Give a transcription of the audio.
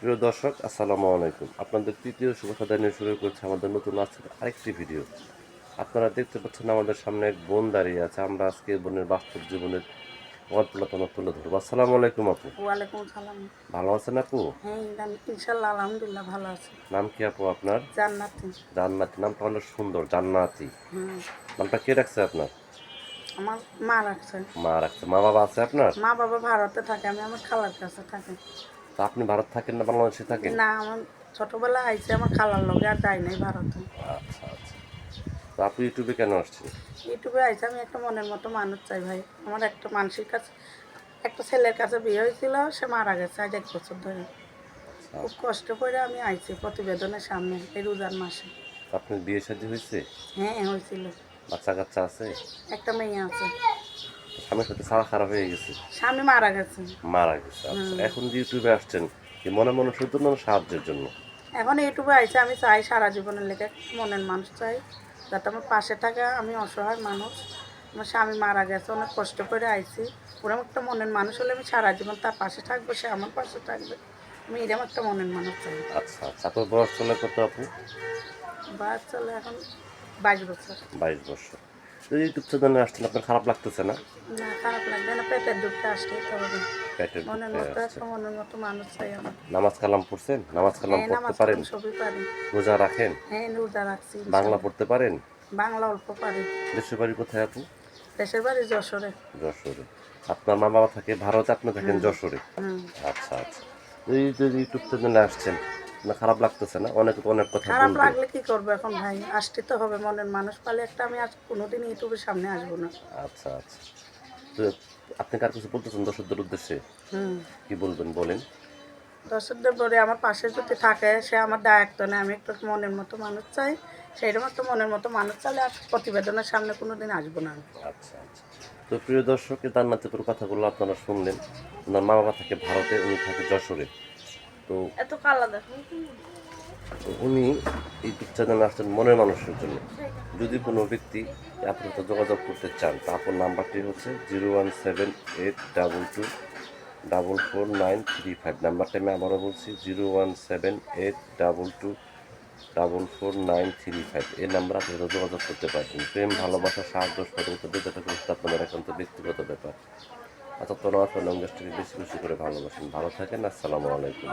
প্রিয় দর্শক আসসালামু আলাইকুম। আপনাদের তৃতীয় শুভেচ্ছা জানিয়ে শুরু করছে আমাদের নতুন আজকের আরেকটি ভিডিও। আপনারা দেখতে পাচ্ছেন আমাদের সামনে এক বোন দাঁড়িয়ে আছে। আমরা আজকে বোনের বাস্তব জীবনের গল্পটা তুলে ধরবো। আসসালামু আলাইকুম আপু। ওয়ালাইকুম সালাম ভালো আছেন আপু? হ্যাঁ আলহামদুলিল্লাহ ভালো আছে। নাম কি আপু আপনার? জান্নাতি। জান্নাতি। নামটা অনেক সুন্দর জান্নাতি। নামটা কে রাখছে আপনার? আমার মা রাখছে। মা রাখছে। মা বাবা আছে আপনার? মা বাবা ভারতে থাকে আমি আমার খালার কাছে থাকি। তা আপনি ভারত থাকেন না বাংলাদেশে থাকেন? না আমার ছোটবেলা আইছে আমার খালার লগে আর যাই নাই ভারতে। আচ্ছা আচ্ছা। তো আপনি ইউটিউবে কেন আসছেন? ইউটিউবে আইছে আমি একটা মনের মতো মানুষ চাই ভাই। আমার একটা মানুষের কাছে একটা ছেলের কাছে বিয়ে হয়েছিল সে মারা গেছে আজ এক বছর ধরে। খুব কষ্ট করে আমি আইছি প্রতিবেদনের সামনে এই রোজার মাসে। আপনার বিয়ে শাদী হয়েছে? হ্যাঁ হয়েছিল। বাচ্চা কাচ্চা আছে? একটা মেয়ে আছে। স্বামীর সাথে সারা খারাপ হয়ে গেছে। স্বামী মারা গেছে। মারা গেছে আচ্ছা। এখন যে ইউটিউবে আসছেন কি মনে মনে শুধু না সাহায্যের জন্য। এখন ইউটিউবে আইছে আমি চাই সারা জীবনের লেগে মনের মানুষ চাই যাতে আমার পাশে থাকে আমি অসহায় মানুষ আমার স্বামী মারা গেছে অনেক কষ্ট করে আইছি। ওরকম একটা মনের মানুষ হলে আমি সারা জীবন তার পাশে থাকব সে আমার পাশে থাকবে। আমি এরকম একটা মনের মানুষ চাই। আচ্ছা আচ্ছা। আপনার বয়স চলে কত আপু? বাস চলে এখন বাইশ বছর। বাইশ বছর। তো ইউটিউব চ্যানেলে আসছেন আপনার খারাপ লাগতেছে না? না খারাপ লাগবে না পেটের দুঃখে আসলেই হবে। পেটের মনের মতো আসছে। মনের মতো মানুষ চাই আমার। নামাজ কালাম পড়ছেন? নামাজ কালাম হ্যাঁ পড়তে পারেন? সবই পারি। রোজা রাখেন? হ্যাঁ রোজা রাখছি বাংলা পড়তে পারেন? বাংলা অল্প পারি। দেশের বাড়ি কোথায় আপু দেশের বাড়ি যশোরে। যশোরে। আপনার মা বাবা থাকে ভারতে আপনি থাকেন যশোরে? আচ্ছা আচ্ছা। এই যে ইউটিউব চ্যানেলে আসছেন না খারাপ লাগতেছে না অনেক অনেক কথা খারাপ লাগলে কি করব এখন ভাই? আসতে তো হবে মনের মানুষ পালে একটা আমি আজ কোনোদিন ইউটিউবের সামনে আসব না। আচ্ছা আচ্ছা। তো আপনি কার কিছু বলতেছেন দর্শকদের উদ্দেশ্যে? হুম। কি বলবেন বলেন। দর্শকদের বলে আমার পাশে যদি থাকে সে আমার দায়িত্ব নেই আমি একটু মনের মতো মানুষ চাই সেইরকম একটা মনের মতো মানুষ চাইলে আর প্রতিবেদনের সামনে কোনোদিন আসব না। আচ্ছা আচ্ছা। তো প্রিয় দর্শক এই জান্নাতিপুর কথাগুলো আপনারা শুনলেন ওনার মা বাবা থাকে ভারতে উনি থাকে যশোরে। তো এত কালা দেখো তো উনি ইউটিউব চ্যানেলে আসছেন মনের মানুষের জন্য। যদি কোনো ব্যক্তি আপনার সাথে যোগাযোগ করতে চান তা আপনার নাম্বারটি হচ্ছে zero one seven eight double two double four nine three five. নাম্বারটা আমি আবারও বলছি zero one seven eight double two double four nine three five. এই নাম্বার আপনারা যোগাযোগ করতে পারছেন প্রেম ভালোবাসা সাহায্য সহযোগিতা করতে আপনাদের একান্ত ব্যক্তিগত ব্যাপার। আচ্ছা তোরা ফোন নম্বরটি বেশি বেশি করে ভালোবাসেন। ভালো থাকেন আসসালামু আলাইকুম।